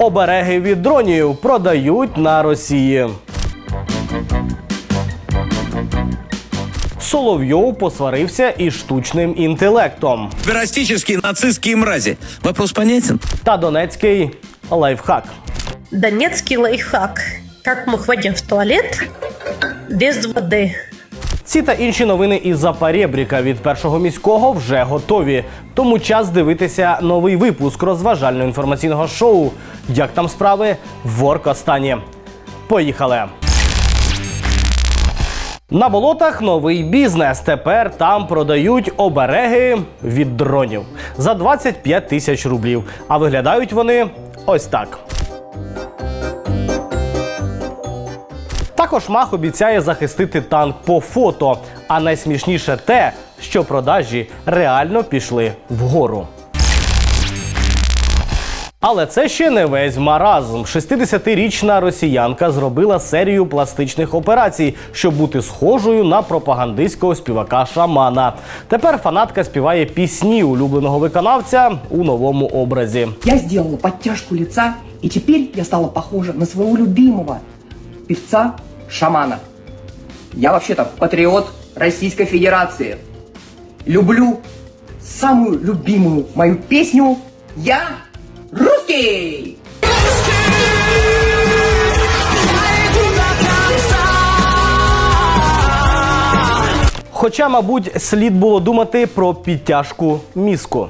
Обереги від дронів продають на Росії. Соловйов посварився із штучним інтелектом. Ферастические нацистские мрази. Вопрос понятен? Та донецький лайфхак. Донецкий лайфхак. Как мы ходим в туалет без воды. Ці та інші новини із Запорєбріка від першого міського вже готові. Тому час дивитися новий випуск розважально інформаційного шоу. Як там справи в Оркостані. Поїхали! На болотах новий бізнес. Тепер там продають обереги від дронів за 25 тисяч рублів. А виглядають вони ось так. Також Мах обіцяє захистити танк по фото. А найсмішніше те, що продажі реально пішли вгору. Але це ще не весь маразм. 60-річна росіянка зробила серію пластичних операцій, щоб бути схожою на пропагандистського співака шамана. Тепер фанатка співає пісні улюбленого виконавця у новому образі. Я сделала подтяжку лица, и теперь я стала похожа на своего любимого певца-шамана. Я вообще-то патриот Российской Федерации. Люблю самую любимую мою песню «Я русский». Хоча, мабуть, слід було думати про підтяжку мізку.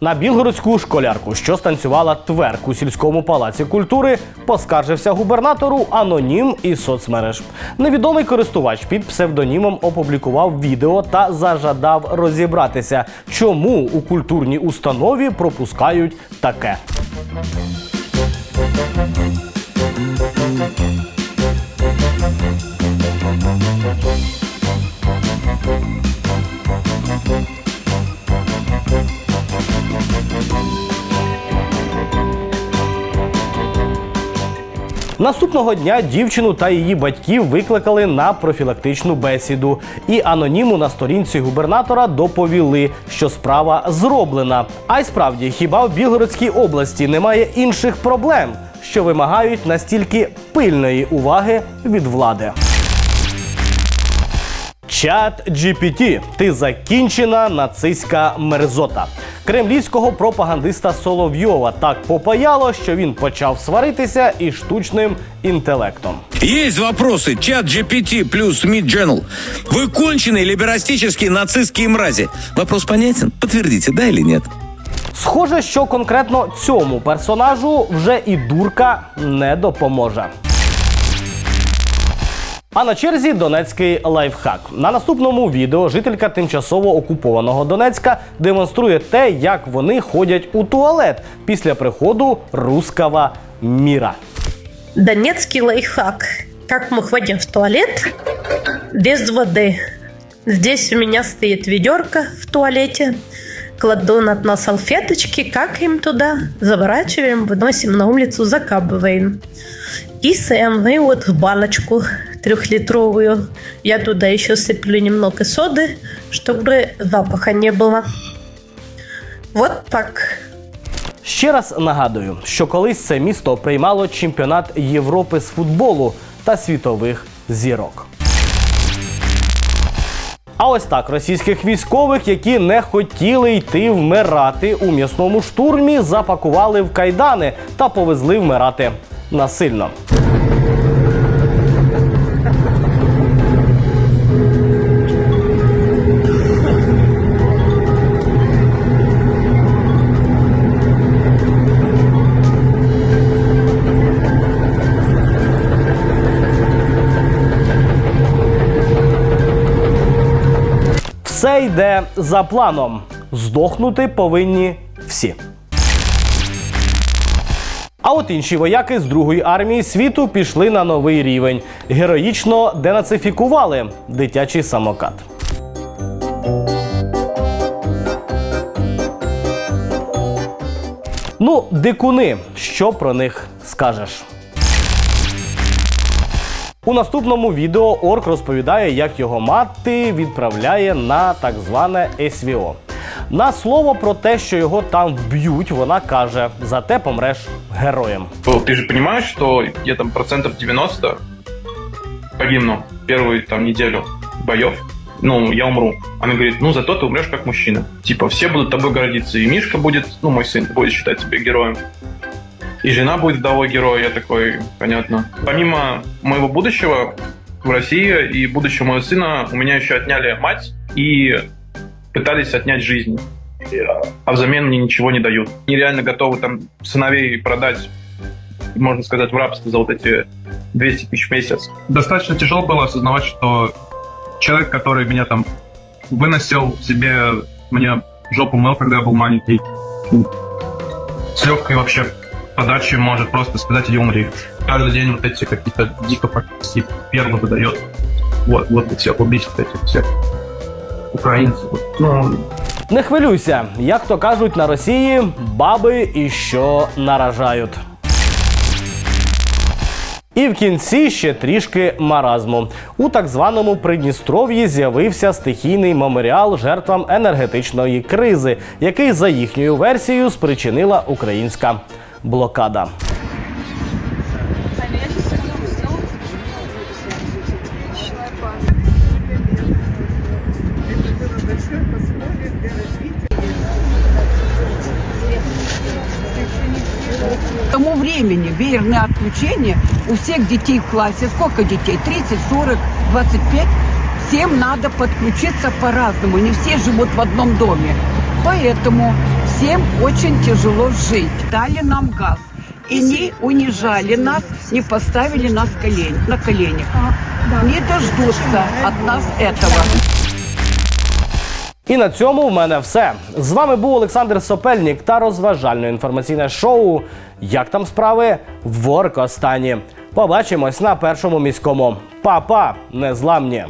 На білгородську школярку, що станцювала тверк у сільському палаці культури, поскаржився губернатору анонім із соцмереж. Невідомий користувач під псевдонімом опублікував відео та зажадав розібратися, чому у культурній установі пропускають таке. Наступного дня дівчину та її батьків викликали на профілактичну бесіду. І аноніму на сторінці губернатора доповіли, що справа зроблена. А й справді, хіба в Білгородській області немає інших проблем, що вимагають настільки пильної уваги від влади. Чат GPT. Ти закінчена нацистська мерзота Кремлівського пропагандиста Соловйова так попаяло, що він почав сваритися із штучним інтелектом. Есть вопросы. Чат GPT плюс Mid Вы конченые либерастические нацистские мрази. Вопрос понятен? Подтвердите, да или нет? Схоже, що конкретно цьому персонажу вже і дурка не допоможе. А на черзі донецький лайфхак. На наступному відео жителька тимчасово окупованого Донецька демонструє те, як вони ходять у туалет після приходу руского міра. Донецкий лайфхак. Как мы ходим в туалет без воды. Здесь у меня стоит ведерко в туалете. Кладу на дно салфеточки, какаем туда, заворачиваем, выносим на улицу, закапываем. Кисаем, и вот в баночку трехлитровую. Я туда еще сыплю немного соды, чтобы запаха не было. Вот так. Ще раз нагадую, що колись це місто приймало чемпіонат Європи з футболу та світових зірок. А ось так російських військових, які не хотіли йти вмирати у м'ясному штурмі, запакували в кайдани та повезли вмирати насильно. Все йде за планом. Здохнути повинні всі. А от інші вояки з другої армії світу пішли на новий рівень. Героїчно денацифікували дитячий самокат. Ну, дикуни, що про них скажеш? У наступному відео Орк розповідає, як його мати відправляє на так зване СВО. На слово про те, що його там вб'ють, вона каже: зате помреш героєм. Ну, Ты же понимаешь, что я там процентов 90 погибну первую там неделю боев. Ну, я умру. Она говорит, ну, зато ты умрешь как мужчина. Типа, все будут тобой гордиться. И Мишка будет, ну, мой сын, будет считать тебя героем. И жена будет вдовой героя. Я такой, понятно. Помимо моего будущего в России и будущего моего сына, у меня еще отняли мать и пытались отнять жизнь. А взамен мне ничего не дают. Нереально готовы там сыновей продать можно сказать, в рабство за вот эти 200 тысяч в месяц. Достаточно тяжело было осознавать, что человек, который меня там выносил себе, мне жопу мыл, когда я был маленький, с легкой вообще подачи может просто сказать иди умри. Каждый день вот эти какие-то дико практически перлы выдает. Вот, вот всех убить вот этих всех украинцев. Ну, Не хвилюйся, як то кажуть на Росії, баби і що наражають. І в кінці ще трішки маразму. У так званому Придністров'ї з'явився стихійний меморіал жертвам енергетичної кризи, який за їхньою версією спричинила українська Блокада. К тому времени веерное отключение у всех детей в классе, сколько детей? 30, 40, 25? Всем надо подключиться по-разному, не все живут в одном доме. Поэтому всем очень тяжело жить. Дали нам газ. И не унижали нас, не поставили нас колень, на колени. Не дождутся от нас этого. І на цьому в мене все. З вами був Олександр Сопельник та розважально інформаційне шоу Як там справи в Оркостані. Побачимось на першому міському. Па-па, незламні!